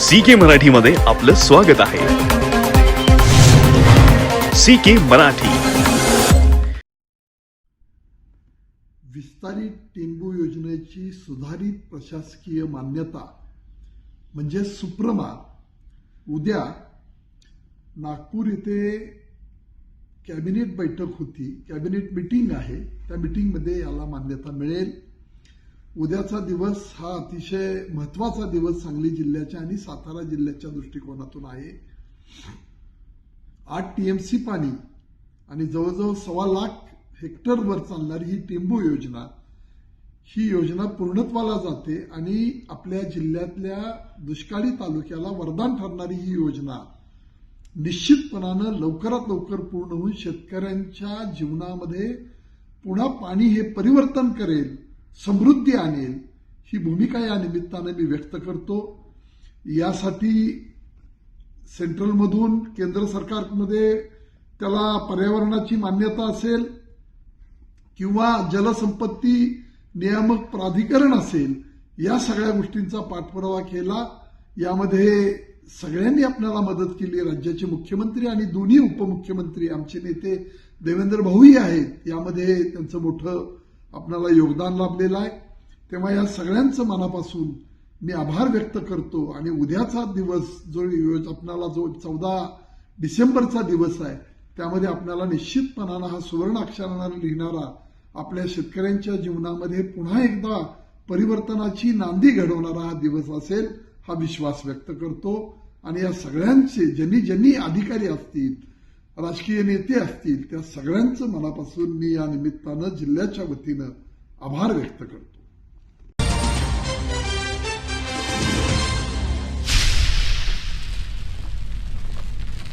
C के मराठीमध्ये आपलं स्वागत आहे. C K Marathi. विस्तारित टेंबू योजनेची सुधारित प्रशासकीय मान्यता म्हणजे सुप्रमा उद्या नागपूर येथे कॅबिनेट बैठक होती. कॅबिनेट मिटिंग आहे. त्या मिटिंगमध्ये याला मान्यता मिळेल. उद्याचा दिवस हा अतिशय महत्त्वाचा दिवस सांगली जिल्ह्याच्या आणि सातारा जिल्ह्याच्या दृष्टिकोनातून आहे. आठ टीएमसी पाणी आणि जवळजवळ सव्वा लाख हेक्टरवर चालणारी ही टेंबू योजना ही योजना पूर्णत्वाला जाते आणि आपल्या जिल्ह्यातल्या दुष्काळी तालुक्याला वरदान ठरणारी ही योजना निश्चितपणानं लवकरात लवकर पूर्ण होऊन शेतकऱ्यांच्या जीवनामध्ये पुन्हा पाणी हे परिवर्तन करेल. समृद्धी आणेल ही भूमिका या निमित्तानं मी व्यक्त करतो. यासाठी सेंट्रलमधून केंद्र सरकारमध्ये त्याला पर्यावरणाची मान्यता असेल किंवा जलसंपत्ती नियामक प्राधिकरण असेल या सगळ्या गोष्टींचा पाठपुरावा केला. यामध्ये सगळ्यांनी आपल्याला मदत केली. राज्याचे मुख्यमंत्री आणि दोन्ही उपमुख्यमंत्री आमचे नेते देवेंद्र भाऊही आहेत. यामध्ये त्यांचं मोठं आपल्याला योगदान लाभलेलं आहे. तेव्हा या सगळ्यांचं मनापासून मी आभार व्यक्त करतो. आणि उद्याचा दिवस जो आपणाला जो चौदा डिसेंबरचा दिवस आहे त्यामध्ये आपल्याला निश्चितपणानं हा सुवर्ण अक्षरानं लिहिणारा आपल्या शेतकऱ्यांच्या जीवनामध्ये पुन्हा एकदा परिवर्तनाची नांदी घडवणारा हा दिवस असेल हा विश्वास व्यक्त करतो. आणि या सगळ्यांचे ज्यांनी ज्यांनी अधिकारी असतील राजकीय नेते असतील त्या सगळ्यांचं मनापासून मी या निमित्तानं जिल्ह्याच्या वतीनं आभार व्यक्त करतो.